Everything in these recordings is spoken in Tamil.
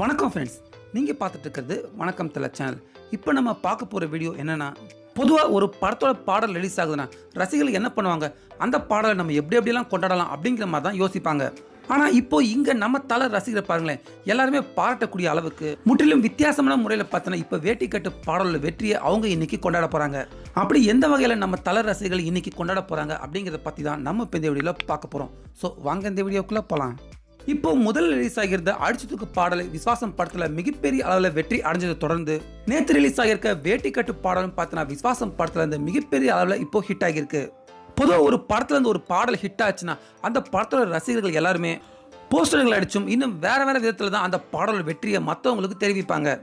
வணக்கம் ஃப்ரெண்ட்ஸ் நீங்கள் பார்த்துட்டு இருக்கிறது வணக்கம் தலை சேனல் இப்போ நம்ம பார்க்க போகிற வீடியோ என்னென்னா பொதுவாக ஒரு படத்தோட பாடல் ரிலீஸ் ஆகுதுன்னா ரசிகர்கள் என்ன பண்ணுவாங்க? அந்த பாடலை நம்ம எப்படி எப்படிலாம் கொண்டாடலாம் அப்படிங்கிற மாதிரி தான் யோசிப்பாங்க. ஆனால் இப்போ இங்கே நம்ம தலை ரசிகரை பாருங்களேன். எல்லாருமே பாராட்டக்கூடிய அளவுக்கு முற்றிலும் வித்தியாசமான முறையில் பார்த்தோன்னா இப்போ வேட்டி கட்டு பாடலோட வெற்றியை அவங்க இன்னைக்கு கொண்டாட போகிறாங்க அப்படி எந்த வகையில் நம்ம தலை ரசிகர்கள் இன்னைக்கு கொண்டாட போகிறாங்க அப்படிங்கிறத பற்றி தான் நம்ம இப்போ இந்த வீடியோவில் பார்க்க போகிறோம் ஸோ வாங்க இந்த வீடியோக்குள்ளே போகலாம் இப்போ முதல் ரிலீஸ் ஆகியிருந்த அடிச்சு தூக்கு பாடலை விஸ்வாசம் படத்துல மிகப்பெரிய அளவில் வெற்றி அடைஞ்சதை தொடர்ந்து நேற்று ரிலீஸ் ஆகியிருக்க வேட்டி கட்டு பாடலும் பார்த்தீங்கன்னா விஸ்வாசம் படத்துல இருந்து மிகப்பெரிய அளவில் இப்போ ஹிட் ஆகியிருக்கு. பொதுவாக ஒரு படத்துல இருந்து ஒரு பாடல் ஹிட் ஆச்சுன்னா அந்த படத்தோட ரசிகர்கள் எல்லாருமே போஸ்டர்கள் அடிச்சும் இன்னும் வேற வேற விதத்தில் தான் அந்த பாடல் வெற்றியை மற்றவங்களுக்கு தெரிவிப்பாங்க.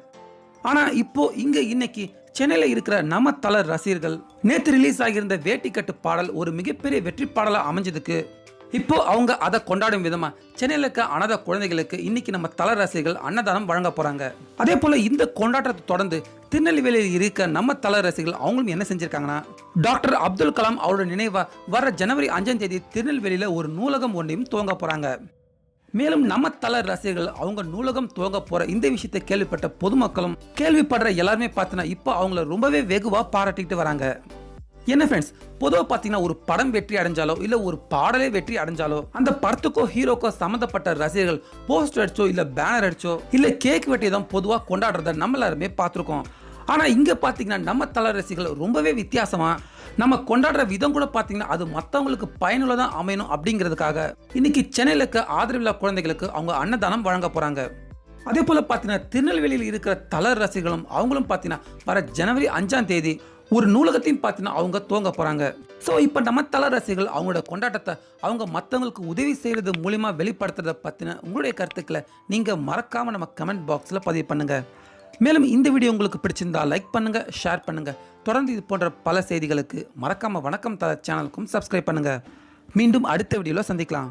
ஆனா இப்போ இங்க இன்னைக்கு சென்னையில் இருக்கிற நம்ம தலர் ரசிகர்கள் நேற்று ரிலீஸ் ஆகியிருந்த வேட்டி கட்டு பாடல் ஒரு மிகப்பெரிய வெற்றி பாடலாக அமைஞ்சதுக்கு இப்போ அவங்க அதை கொண்டாடும் விதமா சென்னையில் இருக்க அனாத குழந்தைகளுக்கு இன்னைக்கு நம்ம தல ரசிகர்கள் அன்னதானம் வழங்க போறாங்க. அதே போல இந்த கொண்டாட்டத்தை தொடர்ந்து திருநெல்வேலியில் இருக்க நம்ம தல ரசிகர்கள் அவங்களும் என்ன செஞ்சிருக்காங்கன்னா டாக்டர் அப்துல் கலாம் அவரோட நினைவா வர ஜனவரி அஞ்சாம் தேதி திருநெல்வேலியில ஒரு நூலகம் ஒன்றையும் துவங்க போறாங்க. மேலும் நம்ம தல ரசிகர்கள் அவங்க நூலகம் துவங்க போற இந்த விஷயத்தை கேள்விப்பட்ட பொதுமக்களும் கேள்விப்படுற எல்லாருமே பார்த்தனா இப்போ அவங்கள ரொம்பவே வெகுவா பாராட்டிக்கிட்டு வராங்க. என்ன ஃப்ரெண்ட்ஸ் பொதுவாக பார்த்தீங்கன்னா ஒரு படம் வெற்றி அடைஞ்சாலோ இல்லை ஒரு பாடலே வெற்றி அடைஞ்சாலோ அந்த படத்துக்கோ ஹீரோக்கோ சம்மந்தப்பட்ட ரசிகர்கள் போஸ்டர் அடிச்சோ இல்லை பேனர் அடிச்சோ இல்லை கேக் வெட்டி தான் பொதுவாக கொண்டாடுறத நம்ம எல்லாருமே பார்த்துருக்கோம். ஆனால் இங்கே பார்த்தீங்கன்னா நம்ம தலை ரசிகர்கள் ரொம்பவே வித்தியாசமாக நம்ம கொண்டாடுற விதம் கூட பார்த்தீங்கன்னா அது மற்றவங்களுக்கு பயனுள்ளதாக அமையணும் அப்படிங்கிறதுக்காக இன்னைக்கு சென்னையில் இருக்க ஆதரவில்லா குழந்தைகளுக்கு அவங்க அன்னதானம் வழங்க போகிறாங்க அதே போல் பார்த்தீங்கன்னா திருநெல்வேலியில் இருக்கிற தளர் ரசிகர்களும் அவங்களும் பார்த்தீங்கன்னா வர ஜனவரி அஞ்சாம் தேதி ஒரு நூலகத்தையும் பார்த்தீங்கன்னா அவங்க துவங்க போகிறாங்க ஸோ இப்போ நம்ம தளர் ரசிகர்கள் அவங்களோட கொண்டாட்டத்தை அவங்க மற்றவங்களுக்கு உதவி செய்கிறது மூலிமா வெளிப்படுத்துறத பற்றின உங்களுடைய கருத்துக்களை நீங்கள் மறக்காமல் நம்ம கமெண்ட் பாக்ஸில் பதிவு பண்ணுங்கள் மேலும் இந்த வீடியோ உங்களுக்கு பிடிச்சிருந்தா லைக் பண்ணுங்கள் ஷேர் பண்ணுங்கள் தொடர்ந்து இது போன்ற பல செய்திகளுக்கு மறக்காமல் வணக்கம் தல சேனலுக்கும் சப்ஸ்கிரைப் பண்ணுங்கள் மீண்டும் அடுத்த வீடியோவில் சந்திக்கலாம்.